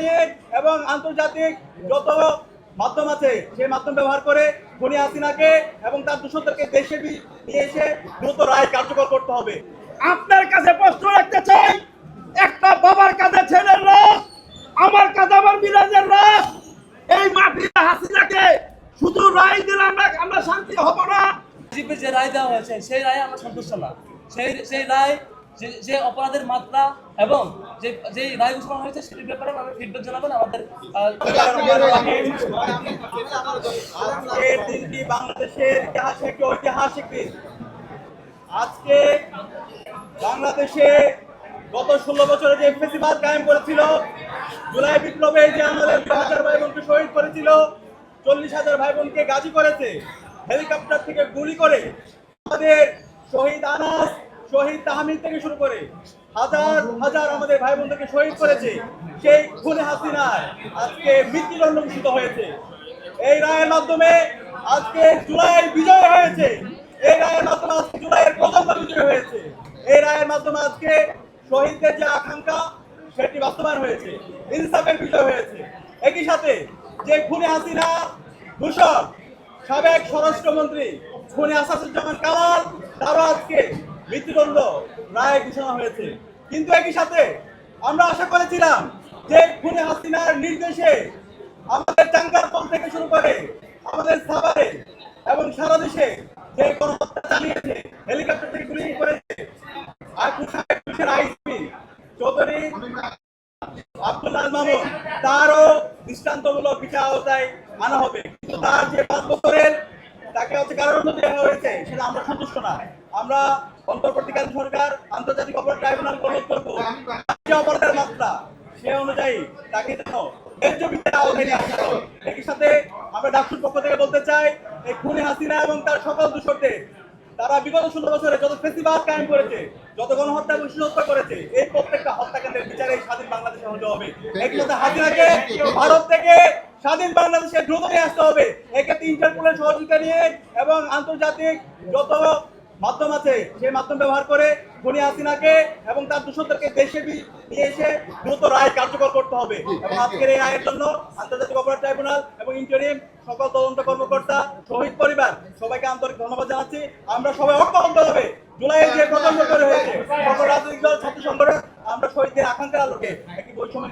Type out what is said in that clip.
নিয়ে এবং আন্তর্জাতিক যত মাধ্যম আছে সেই মাধ্যম ব্যবহার করে খুনি হাসিনাকে এবং তার দূষণদেরকে দেশে নিয়ে এসে দ্রুত রায় কার্যকর করতে হবে। আপনার কাছে প্রশ্ন রাখতে চাই একটা বাবার কাছে ছেলের রাস আমার কাছে আমার মিরাজের রাস। এই মাটিতে হাসিনাকে শুধু রায় দিলে আমরা আমরা শান্তি হব না। যে রায় দেওয়া হয়েছে সেই রায়ে আমরা সন্তুষ্ট না। সেই সেই রায় যে যে অপরাধের মাত্রা এবং যে যে রায় ঘোষণা হয়েছে সেটির ব্যাপারে আমি ফিডব্যাক জানাবেন, আমাদের দিনটি বাংলাদেশের ইতিহাসে একটি ঐতিহাসিক দিন? আজকে বাংলাদেশে গত ষোলো বছরে যে ফেসিবাদ কায়েম করেছিল, জুলাই বিপ্লবে যে আমাদের দু হাজার ভাই বোনকে শহীদ করেছিল, চল্লিশ হাজার ভাই বোনকে গাজী করেছে, হেলিকপ্টার থেকে গুলি করে আমাদের শহীদ আনাস শহীদ তাহমিদ থেকে শুরু করে হাজার হাজার আমাদের ভাই বোনদেরকে শহীদ করেছে। সেই খুনে হাসিনার আজকে মৃত্যুদণ্ড ঘোষিত হয়েছে। এই রায়ের মাধ্যমে আজকে জুলাই বিজয় হয়েছে। এই রায়ের মাধ্যমে আজকে জুলাইয়ের প্রথম বিজয় হয়েছে। এই রায়ের মাধ্যমে আজকে শহীদদের যে আকাঙ্ক্ষা, সেটি বাস্তবায়ন হয়েছে। ইনসাফের বিজয় হয়েছে। একই সাথে যে খুনে হাসিনা দূষণ সাবেক স্বরাষ্ট্রমন্ত্রী খুনে আসাদুজ্জামান কামাল, তারও আজকে মৃত্যুদণ্ড রায় ঘোষণা হয়েছে। কিন্তু একই সাথে আমরা আশা করেছিলাম যে খুনে হাসিনার নির্দেশে আমাদের টাঙ্গারপল থেকে শুরু করে আমাদের সাভারে এবং সারা দেশে যে গণহত্যা চালিয়েছে, হেলিকপ্টার থেকে গুলি করেছে, আর পুলিশের আইসপি চৌধুরী আব্দুল্লাহ মামুন, তারও দৃষ্টান্তমূলক বিচার আওতায় আনা হবে। কিন্তু তার যে পাঁচ বছরের তাকে হচ্ছে কারাদণ্ড দেওয়া হয়েছে, সেটা আমরা সন্তুষ্ট না। আমরা অন্তর্বর্তীকালীন সরকার, আন্তর্জাতিক অপরাধ ট্রাইব্যুনাল অনুরোধ করব। অপরাধের মাত্রা, সে অনুযায়ী তাকে যেন ন্যায্য বিচারের আওতায় নিয়ে আসা হয়। একই সাথে আমরা ডাক্তার পক্ষ থেকে বলতে চাই, এই খুনি হাসিনা এবং তার সকল দূষকদের তারা বিগত ষোলো বছরে যত ফেসিবাদ কায়েম করেছে, যত গণহত্যা এবং হত্যা করেছে, এই প্রত্যেকটা হত্যাকাণ্ডের বিচারে স্বাধীন বাংলাদেশে হতে হবে। একই সাথে হাসিনাকে ভারত থেকে স্বাধীন বাংলাদেশে দ্রুত নিয়ে আসতে হবে। এক্ষেত্রে ইন্টারপোলের সহযোগিতা নিয়ে এবং আন্তর্জাতিক যত মাধ্যম আছে, সেই মাধ্যম ব্যবহার করে খুনি হাসিনাকে এবং তার দূষণদেরকে দেশে নিয়ে এসে দ্রুত রায় কার্যকর করতে হবে। এবং আজকের এই রায়ের জন্য আন্তর্জাতিক অপরাধ ট্রাইব্যুনাল এবং ইন্টারিম সকল তদন্ত কর্মকর্তা, শহীদ পরিবার, সবাইকে আন্তরিক ধন্যবাদ জানাচ্ছি। আমরা সবাই ঐক্যবদ্ধ হবে জুলাইয়ের যে প্রথম করে হয়েছে, সকল রাজনৈতিক দল, ছাত্র সংগঠন, আমরা শহীদদের আকাঙ্ক্ষার আলোকে একটি বৈষম্য